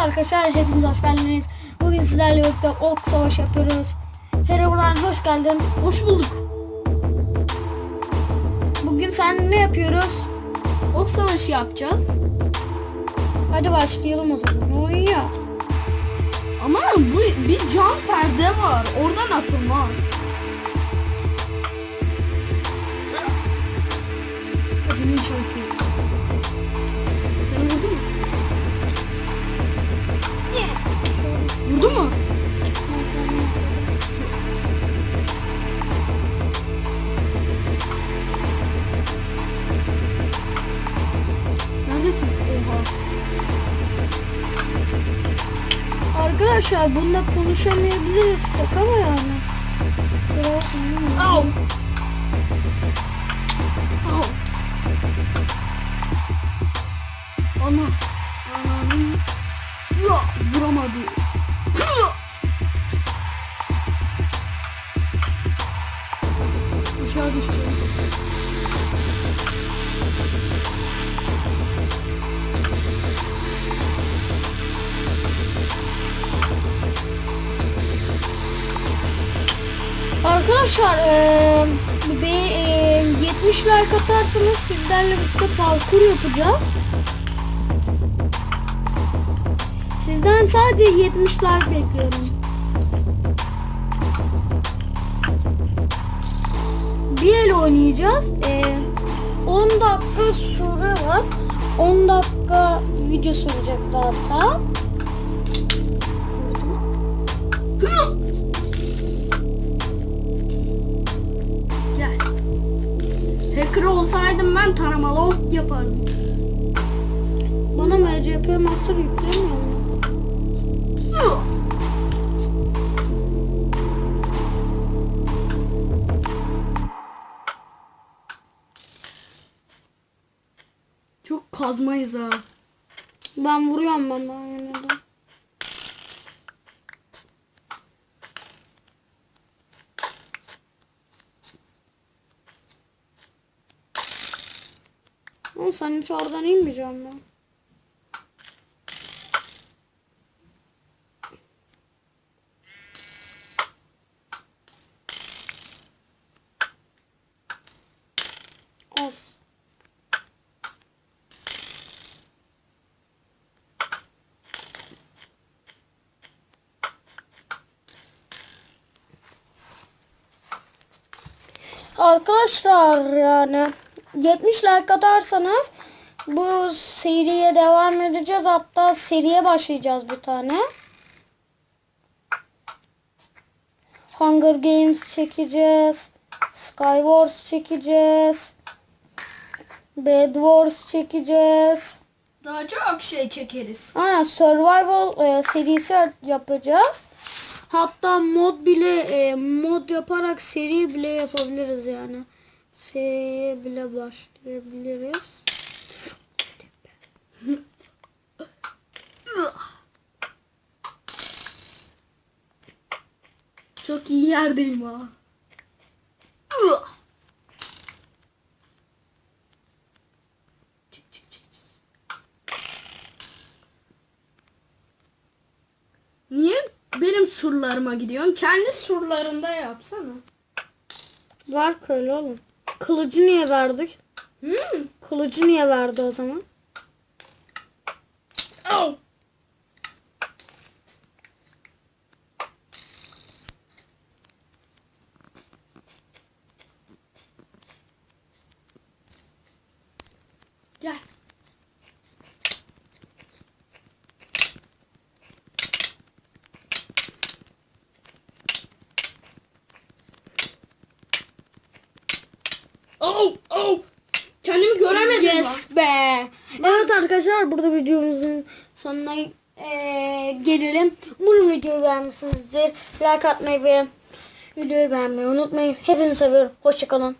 arkadaşlar hepiniz hoş geldiniz. Bugün sizlerle birlikte ok savaşı yapıyoruz. Herobrine hoş geldin. Hoş bulduk. Bugün sen ne yapıyoruz? Ok savaşı yapacağız. Hadi başlayalım o zaman. Oyna. Ama bu bir cam perde var. Oradan atılmaz. Acının şansı. Arkadaşlar bunda konuşamayabiliriz pek ama yani. Kusura bakmayın. Au. Au. Ana. Ananın. Ya vuramadı. Aşağı düştü. Arkadaşlar eee bir eee, 70 like atarsanız sizlerle birlikte parkur yapacağız. Sizden sadece 70 like bekliyorum. Bir el oynayacağız. Eee, 10 dakika süre var. 10 dakika video sürecek zaten. Hacker olsaydım ben taramalı ok yapardım. Bana MCP Master yüklemiyor mu? Çok kazmayız ha. Ben vuruyorum ben daha yine. Oğlum sen hiç oradan inmeyeceğim ben. Arkadaşlar yani 70 like atarsanız bu seriye devam edeceğiz. Hatta seriye başlayacağız bir tane. Hunger Games çekeceğiz. Skywars çekeceğiz. Bed Wars çekeceğiz. Daha çok şey çekeriz. Aynen survival e, serisi yapacağız. Hatta mod bile e, mod yaparak seri bile yapabiliriz yani. Seriye bile başlayabiliriz. Çok iyi yerdeyim ha. Niye benim surlarıma gidiyorsun? Kendi surlarında yapsana. Var köylü oğlum. Kılıcı niye verdik? Hmm. Kılıcı niye verdi o zaman? Au. Gel. Oh, oh. Kendimi göremedim lan. Yes be. Evet arkadaşlar burada videomuzun sonuna eee, gelelim. Umarım videoyu beğenmişsinizdir. Like atmayı ve videoyu beğenmeyi unutmayın. Hepinizi seviyorum. Hoşçakalın.